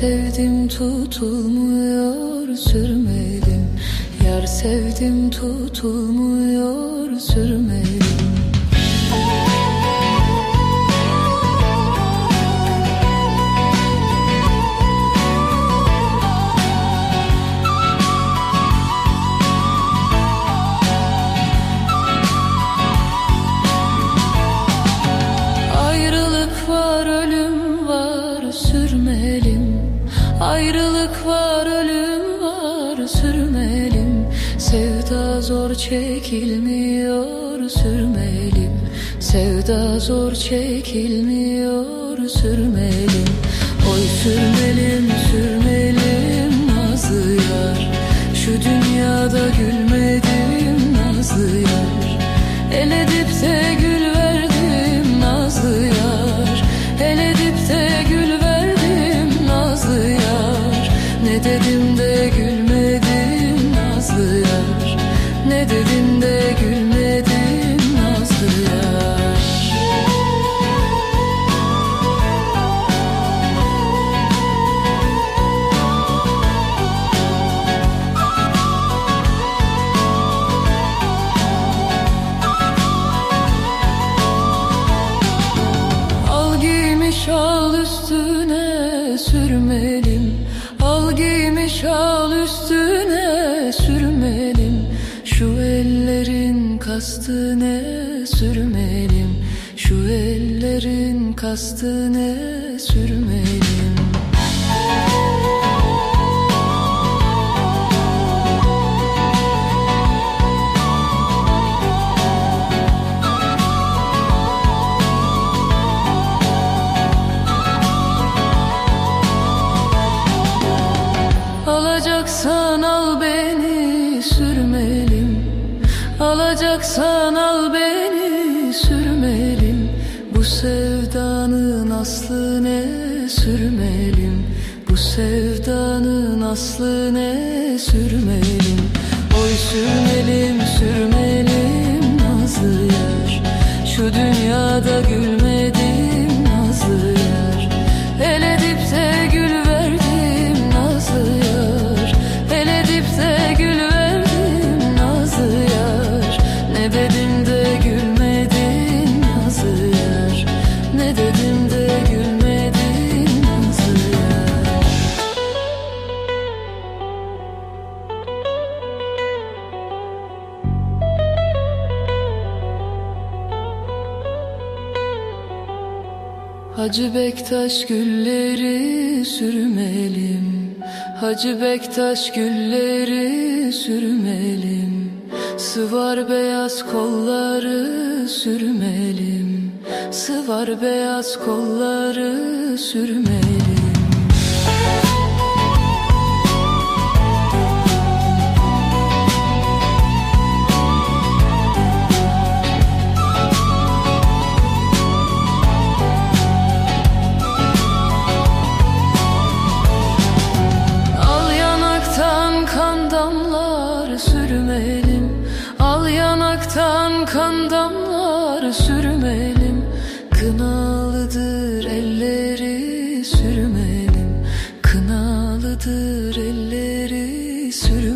sevdim tutulmuyor sürmedim. Yar sevdim tutulmuyor sürmedim. Ayrılık var ölüm var sürmelim Sevda zor çekilmiyor sürmelim Sevda zor çekilmiyor sürmelim Oy sürmelim sürmelim al üstüne sürmelim. Al giymiş al üstüne sürmelim. Şu ellerin kastı ne sürmelim. Şu ellerin kastı ne sürmelim Alacaksan al beni sürmelim Bu sevdanın aslı ne sürmelim Bu sevdanın aslı ne sürmelim Oy sürmelim sürmelim nazlı yar. Şu dünyada gülmedim Hacı Bektaş gülleri sürmelim Hacı Bektaş gülleri sürmelim Sıvar beyaz kolları sürmelim Sıvar beyaz kolları sürmelim yanaktan kan damlar sürmelim Kınalıdır elleri sürmelim Kınalıdır elleri sürmelim